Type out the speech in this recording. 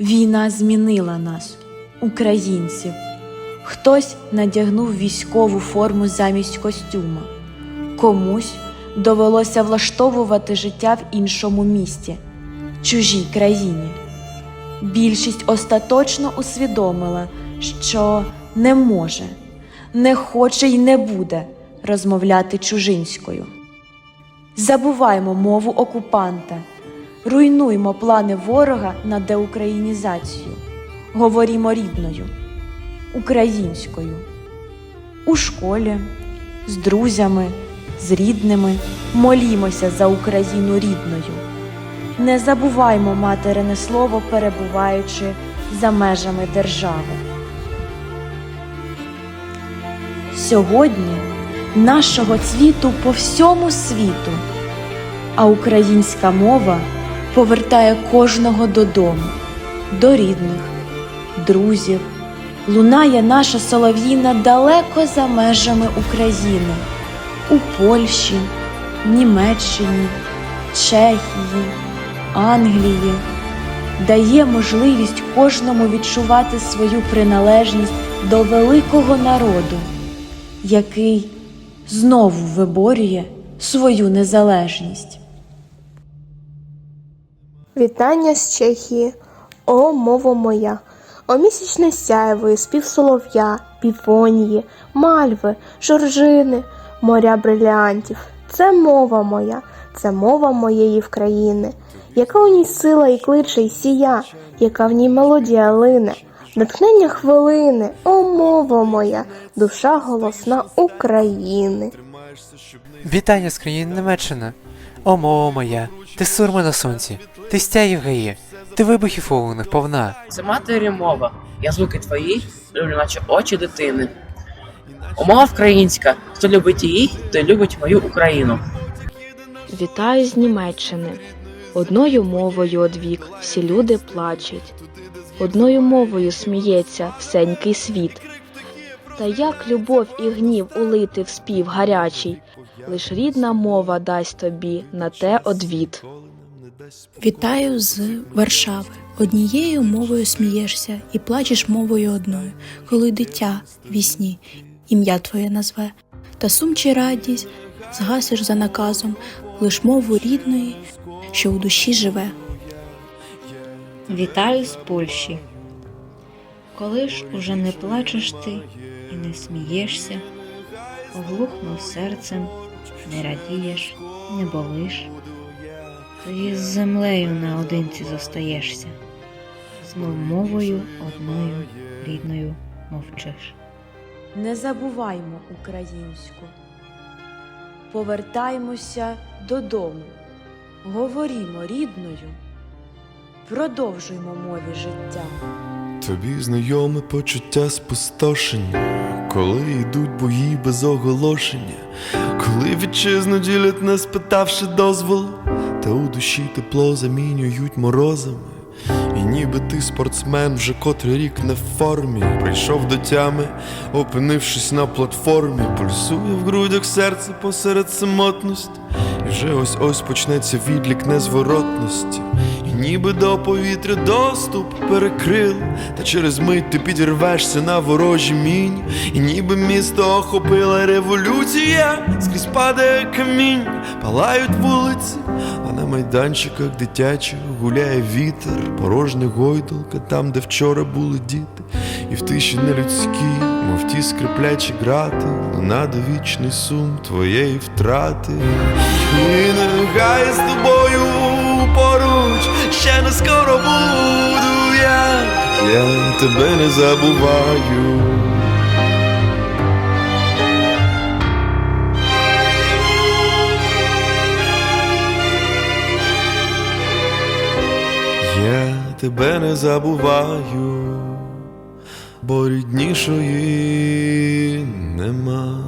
Війна змінила нас, українців. Хтось надягнув військову форму замість костюма, комусь довелося влаштовувати життя в іншому місті, чужій країні. Більшість остаточно усвідомила, що не може, не хоче й не буде розмовляти чужинською. Забуваймо мову окупанта, руйнуймо плани ворога на деукраїнізацію, говорімо рідною, українською. У школі, з друзями, з рідними молімося за Україну рідною. Не забуваймо материне слово, перебуваючи за межами держави. Сьогодні нашого цвіту по всьому світу, а українська мова повертає кожного додому, до рідних, друзів. Лунає наша солов'їна далеко за межами України, у Польщі, Німеччині, Чехії, Англії, дає можливість кожному відчувати свою приналежність до великого народу, який знову виборює свою незалежність. Вітання з Чехії, о мово моя, о місячне сяйво, спів солов'я, півонії, мальви, жоржини, моря брилянтів. Це мова моя, це мова моєї вкраїни, яка у ній сила і кличе, і сія, яка в ній мелодія лине, натхнення хвилини, о мова моя, душа голосна України. Вітання з країни Німеччини. О, мова моя, ти сурма на сонці, ти стяїв гаї, ти вибухів вогнених повна. Це матері мова. Я звуки твої люблю, наче очі дитини. Умова українська. Хто любить її, той любить мою Україну. Вітаю з Німеччини. Одною мовою одвік всі люди плачуть, одною мовою сміється всенький світ. Та як любов і гнів улити в спів гарячий, лиш рідна мова дасть тобі на те одвід. Вітаю з Варшави. Однією мовою смієшся і плачеш мовою одною, коли дитя вісні ім'я твоє назве, та сум чи радість згасиш за наказом лиш мову рідної, що у душі живе. Вітаю з Польщі. Коли ж уже не плачеш ти і не смієшся, оглухнув серцем, не радієш, не болиш, тоді з землею наодинці зостаєшся, знов мовою одною рідною мовчиш. Не забуваймо українську. Повертаймося додому, говорімо рідною, продовжуймо мові життя. Тобі знайоме почуття спустошення, коли йдуть бої без оголошення, коли вітчизну ділять, не спитавши дозволу, та у душі тепло замінюють морозами. І ніби ти спортсмен вже котрий рік не в формі, прийшов до тями, опинившись на платформі, пульсує в грудях серце посеред самотності, вже ось ось почнеться відлік незворотності. І ніби до повітря доступ перекрил, та через мить ти підірвешся на ворожі мінь, і ніби місто охопила революція, скрізь падає камінь, палають вулиці, а на майданчиках дитячих гуляє вітер, порожня гойдалка, там, де вчора були діти, і в тиші нелюдській, мов ті скриплячі грати, луна довічний сум твоєї втрати. І нехай з тобою поруч ще не скоро буду я, я тебе не забуваю. Я тебе не забуваю, бо ріднішої нема.